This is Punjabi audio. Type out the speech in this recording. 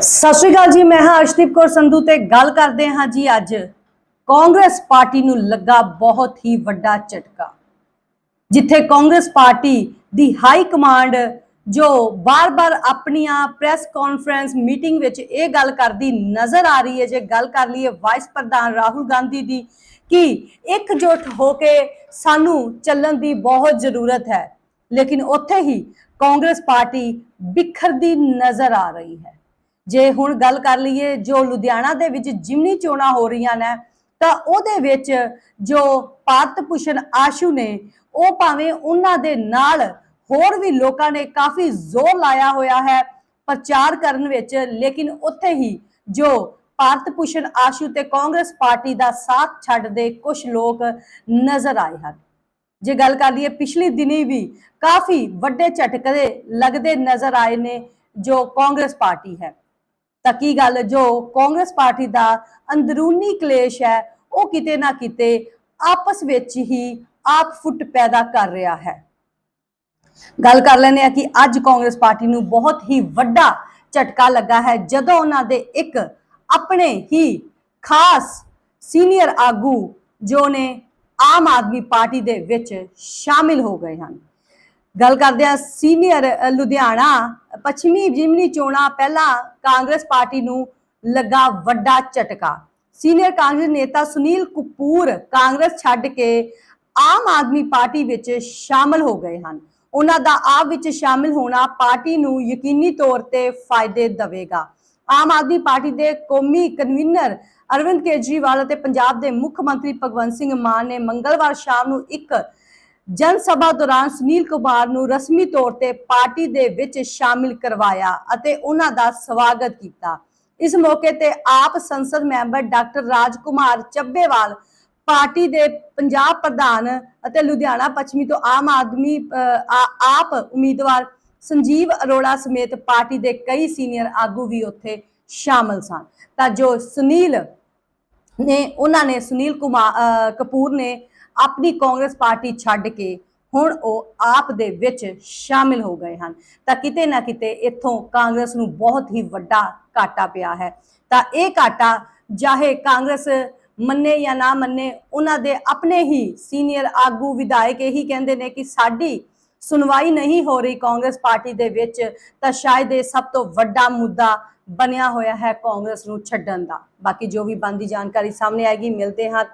ਸਤਿ ਸ਼੍ਰੀ ਅਕਾਲ ਜੀ, ਮੈਂ ਹਾਂ ਅਰਸ਼ਦੀਪ ਕੌਰ ਸੰਧੂ ਤੇ ਗੱਲ ਕਰਦੇ ਹਾਂ ਜੀ ਅੱਜ ਕਾਂਗਰਸ ਪਾਰਟੀ ਨੂੰ ਲੱਗਾ ਬਹੁਤ ਹੀ ਵੱਡਾ ਝਟਕਾ, ਜਿੱਥੇ ਕਾਂਗਰਸ ਪਾਰਟੀ ਦੀ ਹਾਈ ਕਮਾਂਡ ਜੋ ਬਾਰ-ਬਾਰ ਆਪਣੀਆਂ ਪ੍ਰੈਸ ਕਾਨਫਰੰਸ, ਮੀਟਿੰਗ ਵਿੱਚ ਇਹ ਗੱਲ ਕਰਦੀ ਨਜ਼ਰ ਆ ਰਹੀ ਹੈ, ਜੇ ਗੱਲ ਕਰ ਲਈਏ ਵਾਈਸ ਪ੍ਰਧਾਨ ਰਾਹੁਲ ਗਾਂਧੀ ਦੀ, ਕਿ ਇਕਜੁੱਟ ਹੋ ਕੇ ਸਾਨੂੰ ਚੱਲਣ ਦੀ ਬਹੁਤ ਜ਼ਰੂਰਤ ਹੈ, ਲੇਕਿਨ ਉੱਥੇ ਹੀ ਕਾਂਗਰਸ ਪਾਰਟੀ ਬਿਖਰਦੀ ਨਜ਼ਰ ਆ ਰਹੀ ਹੈ। ਜੇ ਹੁਣ ਗੱਲ ਕਰ ਲਈਏ ਜੋ ਲੁਧਿਆਣਾ ਦੇ ਵਿੱਚ ਜਿਮਨੀ ਚੋਣਾਂ ਹੋ ਰਹੀਆਂ ਨੇ, ਤਾਂ ਉਹਦੇ ਵਿੱਚ ਜੋ ਭਾਰਤ ਭੂਸ਼ਣ ਆਸ਼ੂ ਨੇ, ਉਹ ਭਾਵੇਂ ਉਹਨਾਂ ਦੇ ਨਾਲ ਹੋਰ ਵੀ ਲੋਕਾਂ ਨੇ ਕਾਫੀ ਜ਼ੋਰ ਲਾਇਆ ਹੋਇਆ ਹੈ ਪ੍ਰਚਾਰ ਕਰਨ ਵਿੱਚ, ਲੇਕਿਨ ਉੱਥੇ ਹੀ ਜੋ ਭਾਰਤ ਭੂਸ਼ਣ ਆਸ਼ੂ ਤੇ ਕਾਂਗਰਸ ਪਾਰਟੀ ਦਾ ਸਾਥ ਛੱਡਦੇ ਕੁਝ ਲੋਕ ਨਜ਼ਰ ਆਏ ਹਨ। ਜੇ ਗੱਲ ਕਰ ਲਈਏ ਪਿਛਲੀ ਦਿਨੀ ਵੀ ਕਾਫੀ ਵੱਡੇ ਝਟਕੇ ਲੱਗਦੇ ਨਜ਼ਰ ਆਏ ਨੇ ਜੋ ਕਾਂਗਰਸ ਪਾਰਟੀ ਹੈ। ਤਾਂ ਕੀ ਗੱਲ, ਜੋ ਕਾਂਗਰਸ ਪਾਰਟੀ ਦਾ ਅੰਦਰੂਨੀ ਕਲੇਸ਼ ਹੈ, ਉਹ ਕਿਤੇ ਨਾ ਕਿਤੇ ਆਪਸ ਵਿੱਚ ਹੀ ਆਪ ਫੁੱਟ ਪੈਦਾ ਕਰ ਰਿਹਾ ਹੈ। ਗੱਲ ਕਰ ਲੈਂਦੇ ਆ ਕਿ ਅੱਜ ਕਾਂਗਰਸ ਪਾਰਟੀ ਨੂੰ ਬਹੁਤ ਹੀ ਵੱਡਾ ਝਟਕਾ ਲੱਗਾ ਹੈ, ਜਦੋਂ ਉਹਨਾਂ ਦੇ ਇੱਕ ਆਪਣੇ ਹੀ ਖਾਸ ਸੀਨੀਅਰ ਆਗੂ ਜੋ ਨੇ ਆਮ ਆਦਮੀ ਪਾਰਟੀ ਦੇ ਵਿੱਚ ਸ਼ਾਮਿਲ ਹੋ ਗਏ ਹਨ। ਗੱਲ ਕਰਦੇ ਆ ਸੀਨੀਅਰ ਲੁਧਿਆਣਾ, ਪੱਛਮੀ ਜਿਮਨੀ ਚੋਣਾਂ ਪਹਿਲਾਂ ਕਾਂਗਰਸ ਪਾਰਟੀ ਨੂੰ ਲੱਗਾ ਵੱਡਾ ਝਟਕਾ। ਸੀਨੀਅਰ ਕਾਂਗਰਸ ਨੇਤਾ ਸੁਨੀਲ ਕਪੂਰ ਕਾਂਗਰਸ ਛੱਡ ਕੇ ਆਮ ਆਦਮੀ ਪਾਰਟੀ ਵਿੱਚ ਸ਼ਾਮਲ ਹੋ ਗਏ ਹਨ। ਉਹਨਾਂ ਦਾ ਆਪ ਵਿੱਚ ਸ਼ਾਮਿਲ ਹੋਣਾ ਪਾਰਟੀ ਨੂੰ ਯਕੀਨੀ ਤੌਰ ਤੇ ਫਾਇਦੇ ਦੇਵੇਗਾ। ਆਮ ਆਦਮੀ ਪਾਰਟੀ ਦੇ ਕੌਮੀ ਕਨਵੀਨਰ ਅਰਵਿੰਦ ਕੇਜਰੀਵਾਲ ਅਤੇ ਪੰਜਾਬ ਦੇ ਮੁੱਖ ਮੰਤਰੀ ਭਗਵੰਤ ਸਿੰਘ ਮਾਨ ਨੇ ਮੰਗਲਵਾਰ ਸ਼ਾਮ ਨੂੰ ਇੱਕ ਜਨ ਸਭਾ ਦੌਰਾਨ ਸੁਨੀਲ ਕੁਮਾਰ ਨੂੰ ਰਸਮੀ ਤੌਰ ਤੇ ਪਾਰਟੀ ਦੇ ਵਿੱਚ ਸ਼ਾਮਿਲ ਕਰਵਾਇਆ ਅਤੇ ਉਹਨਾਂ ਦਾ ਸਵਾਗਤ ਕੀਤਾ। ਇਸ ਮੌਕੇ ਤੇ ਆਪ ਸੰਸਦ member doctor Rajkumar Chabbewal, party ਦੇ ਪੰਜਾਬ ਪ੍ਰਧਾਨ ਅਤੇ ਲੁਧਿਆਣਾ ਪੱਛਮੀ ਤੋਂ ਆਮ ਆਦਮੀ ਆਪ ਉਮੀਦਵਾਰ ਸੰਜੀਵ ਅਰੋੜਾ ਸਮੇਤ ਪਾਰਟੀ ਦੇ ਕਈ ਸੀਨੀਅਰ ਆਗੂ ਵੀ ਉੱਥੇ ਸ਼ਾਮਲ ਸਨ। ਤਾਂ ਜੋ ਸੁਨੀਲ ਨੇ, ਉਹਨਾਂ ਨੇ ਸੁਨੀਲ ਕੁਮਾਰ ਅਹ, ਕਪੂਰ ਨੇ ਆਪਣੀ ਕਾਂਗਰਸ ਪਾਰਟੀ ਛੱਡ ਕੇ ਹੁਣ ਉਹ ਆਪ ਦੇ ਵਿੱਚ ਸ਼ਾਮਿਲ ਹੋ ਗਏ ਹਨ। ਤਾਂ ਕਿਤੇ ਨਾ ਕਿਤੇ ਇੱਥੋਂ ਕਾਂਗਰਸ ਨੂੰ ਬਹੁਤ ਹੀ ਵੱਡਾ ਘਾਟਾ ਪਿਆ ਹੈ। ਤਾਂ ਇਹ ਘਾਟਾ ਚਾਹੇ ਕਾਂਗਰਸ ਮੰਨੇ ਜਾਂ ਨਾ ਮੰਨੇ, ਉਹਨਾਂ ਦੇ ਆਪਣੇ ਹੀ ਸੀਨੀਅਰ ਆਗੂ ਵਿਧਾਇਕ ਇਹੀ ਕਹਿੰਦੇ ਨੇ ਕਿ ਸਾਡੀ ਸੁਣਵਾਈ ਨਹੀਂ ਹੋ ਰਹੀ ਕਾਂਗਰਸ ਪਾਰਟੀ ਦੇ ਵਿੱਚ, ਤਾਂ ਸ਼ਾਇਦ ਇਹ ਸਭ ਤੋਂ ਵੱਡਾ ਮੁੱਦਾ ਬਣਿਆ ਹੋਇਆ ਹੈ ਕਾਂਗਰਸ ਨੂੰ ਛੱਡਣ ਦਾ। ਬਾਕੀ ਜੋ ਵੀ ਬੰਦੀ ਜਾਣਕਾਰੀ ਸਾਹਮਣੇ ਆਏਗੀ, ਮਿਲਦੇ ਹਾਂ।